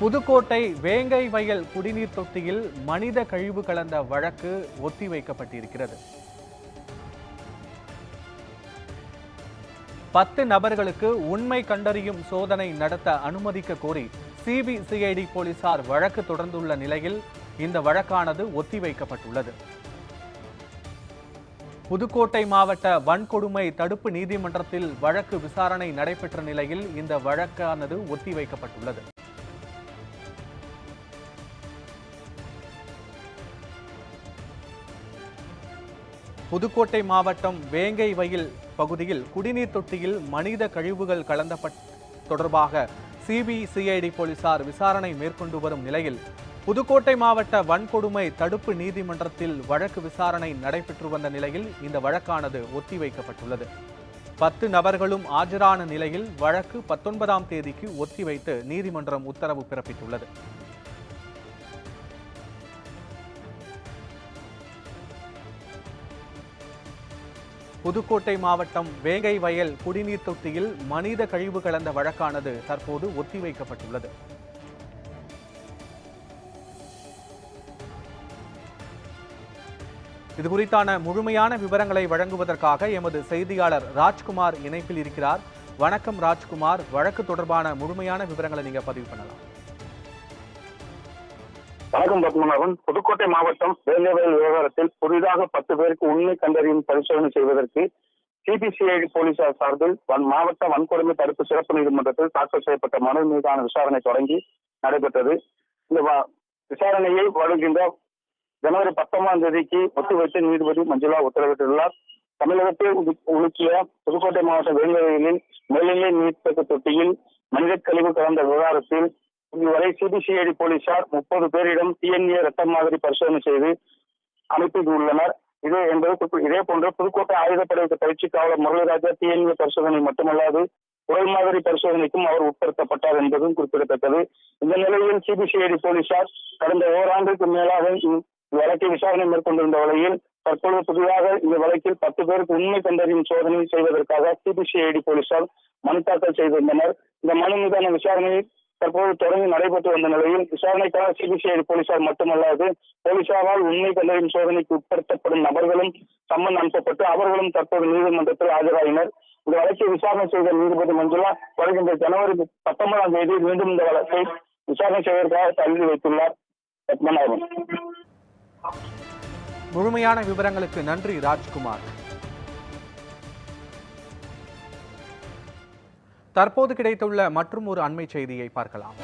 புதுக்கோட்டை வேங்கை வயல் குடிநீர் தொட்டியில் மனித கழிவு கலந்த வழக்கு ஒத்திவைக்கப்பட்டிருக்கிறது. பத்து நபர்களுக்கு உண்மை கண்டறியும் சோதனை நடத்த அனுமதிக்க கோரி சிபிசிஐடி போலீசார் வழக்கு தொடர்ந்துள்ள நிலையில் இந்த வழக்கானது ஒத்திவைக்கப்பட்டுள்ளது. புதுக்கோட்டை மாவட்ட வன்கொடுமை தடுப்பு நீதிமன்றத்தில் வழக்கு விசாரணை நடைபெற்ற நிலையில் இந்த வழக்கானது ஒத்திவைக்கப்பட்டுள்ளது. புதுக்கோட்டை மாவட்டம் வேங்கை வயல் பகுதியில் குடிநீர் தொட்டியில் மனித கழிவுகள் கலந்த தொடர்பாக சிபிசிஐடி போலீசார் விசாரணை மேற்கொண்டு வரும் நிலையில் புதுக்கோட்டை மாவட்ட வன்கொடுமை தடுப்பு நீதிமன்றத்தில் வழக்கு விசாரணை நடைபெற்று வந்த நிலையில் இந்த வழக்கானது ஒத்திவைக்கப்பட்டுள்ளது. பத்து நபர்களும் ஆஜரான நிலையில் வழக்கு பத்தொன்பதாம் தேதிக்கு ஒத்திவைத்து நீதிமன்றம் உத்தரவு பிறப்பித்துள்ளது. புதுக்கோட்டை மாவட்டம் வேங்கை வயல் குடிநீர் தொட்டியில் மனித கழிவு கலந்த வழக்கானது தற்போது ஒத்திவைக்கப்பட்டுள்ளது. இது குறித்தான முழுமையான விவரங்களை வழங்குவதற்காக எமது செய்தியாளர் ராஜ்குமார் இணைப்பில் இருக்கிறார். வணக்கம் ராஜ்குமார். வழக்கு தொடர்பான முழுமையான விவரங்களை நீங்கள் பதிவு பண்ணலாம். வணக்கம் பத்மநாபன். புதுக்கோட்டை மாவட்டம் வேலைவயல் விவகாரத்தில் புதிதாக பத்து பேருக்கு உண்மை கண்டறியும் பரிசோதனை செய்வதற்கு சிபிசிஐடி போலீசார் சார்பில் மாவட்ட வன்கொடுமை தடுப்பு சிறப்பு நீதிமன்றத்தில் தாக்கல் செய்யப்பட்ட மனு மீதான விசாரணை தொடங்கி நடைபெற்றது. இந்த விசாரணையை வழங்குகின்ற ஜனவரி பத்தொன்பதாம் தேதிக்கு ஒத்திவைத்து நீதிபதி மஞ்சுளா உத்தரவிட்டுள்ளார். தமிழகத்தில் உலு- உலுக்கிய புதுக்கோட்டை மாவட்டம் வேலைவயலில் மேல்நிலை நீர்த்தக்க தொட்டியில் மனித கழிவு கலந்த விவகாரத்தில் இதுவரை சிபிசிஐடி போலீசார் முப்பது பேரிடம் டிஎன்ஏ ரத்த மாதிரி பரிசோதனை செய்து அனுப்பி உள்ளனர். இது என்பது இதே போன்று புதுக்கோட்டை ஆயுதப்படை பயிற்சி காவலர் முரளிராஜா டிஎன்ஏ பரிசோதனை மட்டுமல்லாது உடல் மாதிரி பரிசோதனைக்கும் அவர் உட்படுத்தப்பட்டார் என்பதும் குறிப்பிடத்தக்கது. இந்த நிலையில் சிபிசிஐடி போலீசார் கடந்த ஓராண்டுக்கு மேலாக வழக்கை விசாரணை மேற்கொண்டிருந்த வகையில் தற்பொழுது புதிதாக இந்த வழக்கில் பத்து பேருக்கு உண்மை கண்டறியும் சோதனை செய்வதற்காக சிபிசிஐடி போலீசார் மனு தாக்கல் செய்திருந்தனர். இந்த மனு மீதான விசாரணையை தற்போது தொடங்கி நடைபெற்று வந்த நிலையில் விசாரணைக்காக சிபிசிஐடி போலீசார் மட்டுமல்லாது போலீசாரால் உண்மை கண்டறியும் சோதனைக்கு உட்படுத்தப்படும் நபர்களும் சம்மன் அனுப்பப்பட்டு அவர்களும் தற்போது நீதிமன்றத்தில் ஆஜராகினர் இந்த வழக்கை விசாரணை செய்த நீதிபதி மஞ்சுளா வருகின்ற ஜனவரி பத்தொன்பதாம் தேதி மீண்டும் இந்த வழக்கை விசாரணை செய்வதற்காக தள்ளி வைத்துள்ளார். பத்மநாபன். முழுமையான விவரங்களுக்கு நன்றி ராஜ்குமார். தற்போது கிடைத்துள்ள மற்றும் ஒரு அண்மை செய்தியை பார்க்கலாம்.